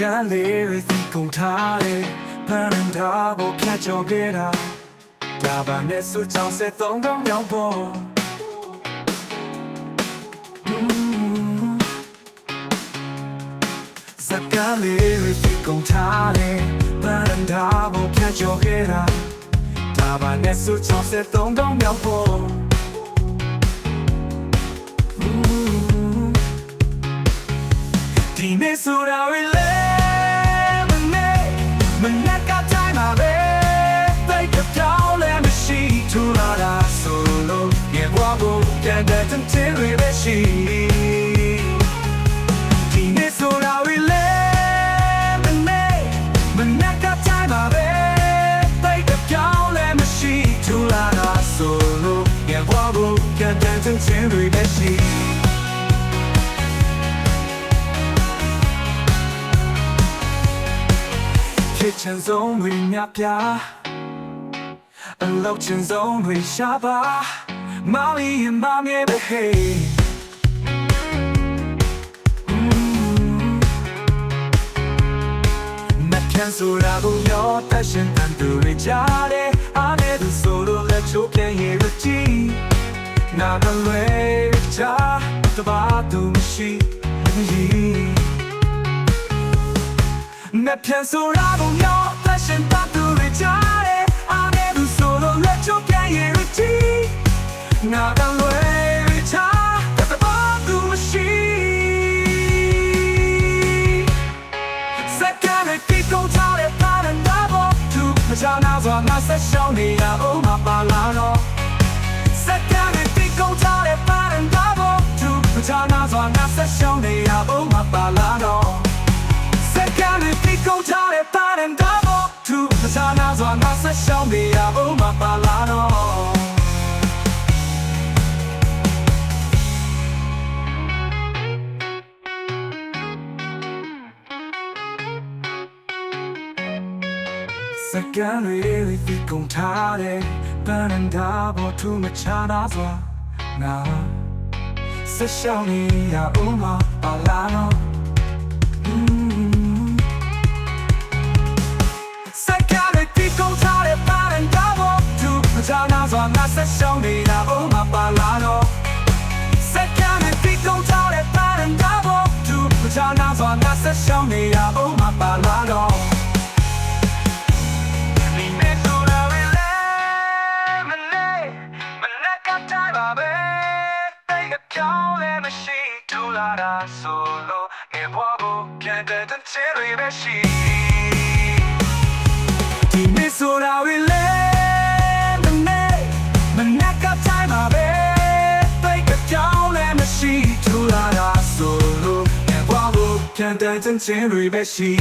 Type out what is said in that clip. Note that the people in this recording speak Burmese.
ကန်းလေးတွေသိကုန်ထားတယ်ပန်းရင်တာကိုဖြတ်ကျော်ခဲ့တာဒါပါနဲ့စူချောင်းဆက်သုံးကောင်းမြောက်ပေါ်စကားလေးတွေသိကုန်ထားတယ်ပန်းတာဘောဖြတ်ကျော်ခဲ့တာဒါပါနဲ့စူချောင်းဆက်သုံးကောင်းမြောက်ဖို့ ဒီနေ့ဆိုတာဝေးလေမနေ့မနေ့ကတိုင်းမှာပဲသိကပြောင်းလဲမရှိထူလာတာဆိုလို့ရေဘွားဖို့ပြန်တဲ့တင်တွေပဲရှိဒီနေ့ဆိုတာဝေးလေမနေ့မနေ့ကတိုင်းပါပဲတိတ်တပြောင်းလဲမရှိထူလာတာဆိုလို့ငယ်ဘွားဖို့ကတန်တင်ချင်းတွေပဲရှိ ချင်ဆုံးတွေမြပြအလောက်ချင်ဆုံးတွေရှာပါမောင်ရင်မမြဲပဲ hey မပြန်ဆိုတာကိုမျောတတ်ရှင်တန်သူတွေကြားတယ်အားနေသူဆိုလို့လက်ချိုးပြန်ရည်ရကြည့်နာကလွယ်ချာတဘာသူမရှိ မပြန်ဆိုတာကိုမျောတတ်ရှင်တန်သူတွေကြားတယ်အားနေသူဆိုလို့လက်ချိုးပြန်ရည်ရကြည့်နာကလွယ်ချာတဘာသူမရှိစက္ကန့်နဲ့ဒီကုန်ချတဲ့ပါရန်ဒါဘောသူမချနာစွာငါဆက်ရှောင်းနေရအောင်မပါလာတော့ ဆက်ရှောင်းနေရအောင်မပါလာတော့စကန်တွေဒီကုန်ထားတယ်ပန်းတာဘောသူမချနာစွာငါဆက်ရှောင်းနေရဦးမပါ ရှောင်းနေရဦးမပါလာတော့စကန်တွေဒီကုန်ထားတယ်ပန်းတာဘောသူမချနာစွာငါဆက်ရှောင်းနေရဦးမပါလာတော့ဒီနေ့ဆိုတာဝေးလေမနေ့မနေ့ကတိုင်းပါပဲတိတ်အပြောင်းလဲမရှိထူလာတာဆိုလို့ငယ်ဘွားဖို့ပြန်တဲ့တချင်တွေပဲရှိ 但真正属于巴西。